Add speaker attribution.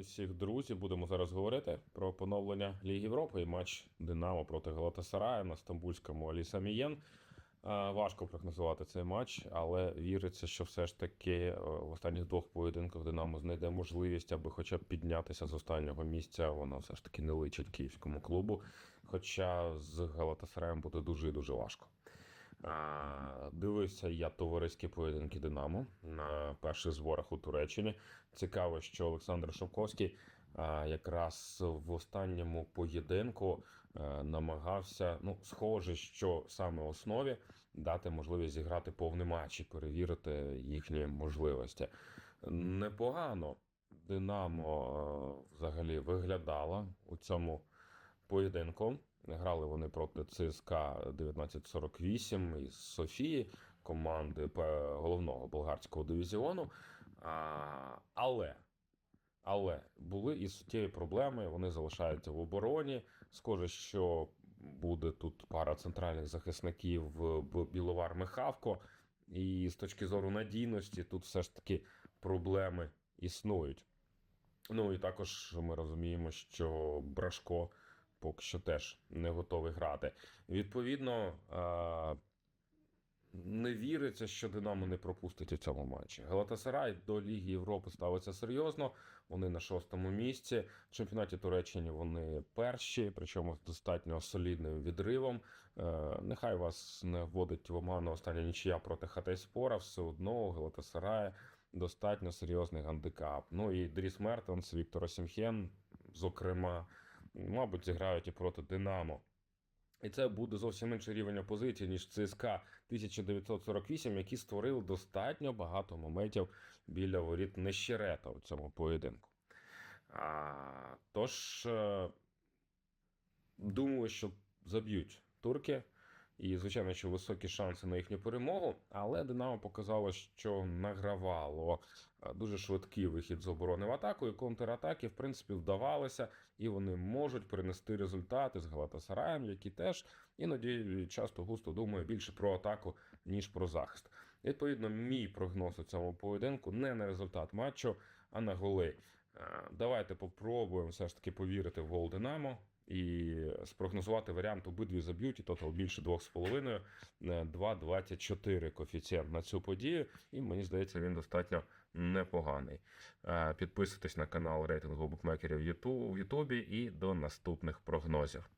Speaker 1: Вітаю всіх друзі. Будемо зараз говорити про поновлення Ліги Європи і матч Динамо проти Галатасарая на стамбульському Алі Самієн. Е, Важко прогнозувати цей матч, але віриться, що все ж таки е, в останніх двох поєдинках Динамо знайде можливість, аби хоча б піднятися з останнього місця. Вона все ж таки не личить київському клубу. Хоча з Галатасараєм буде дуже і дуже важко. Дивився я товариські поєдинки Динамо на перших зборах у Туреччині. Цікаво, що Олександр Шовковський якраз в останньому поєдинку е, намагався, ну, схоже, що саме основі дати можливість зіграти повний матч і перевірити їхні можливості. Непогано Динамо е, взагалі виглядала у цьому поєдинку. Грали вони проти ЦСКА 1948 із Софії, команди головного болгарського дивізіону. А, але, але були і суттєві проблеми. Вони залишаються в обороні. Схоже, що буде тут пара центральних захисників Біловар Михавко. І з точки зору надійності, тут все ж таки проблеми існують. Ну і також ми розуміємо, що Брашко поки що теж не готовий грати. Відповідно, а, не віриться, що Динамо не пропустить у цьому матчі. Галатасарай до Ліги Європи ставиться серйозно. Вони на шостому місці. В чемпіонаті Туреччини вони перші, причому з достатньо солідним відривом. Е, Нехай вас не вводить в оману остання нічия проти Хатейспора, все одно у достатньо серйозний гандикап. Ну і Дріс Мертенс, Віктор Осімхен, зокрема, мабуть, зіграють і проти Динамо. І це буде зовсім інший рівень опозиції, ніж ЦСКА 1948, які створили достатньо багато моментів біля воріт Нещерета у цьому поєдинку. А, тож, е, думаю, що заб'ють турки. І, звичайно, що високі шанси на їхню перемогу, але Динамо показало, що награвало е, дуже швидкий вихід з оборони в атаку, і контратаки, в принципі, вдавалися, і вони можуть принести результати з Галатасараєм, які теж іноді часто густо думає більше про атаку, ніж про захист. Відповідно, мій прогноз у цьому поєдинку не на результат матчу, а на голи. Е, Давайте попробуємо все ж таки повірити в гол Динамо. І спрогнозувати варіант обидві заб'ють, і тотал більше 2,5, е, 2,24 коефіцієнт на цю подію. І мені здається, він достатньо непоганий. Е, Підписуйтесь на канал рейтингу букмекерів в Ютубі і до наступних прогнозів.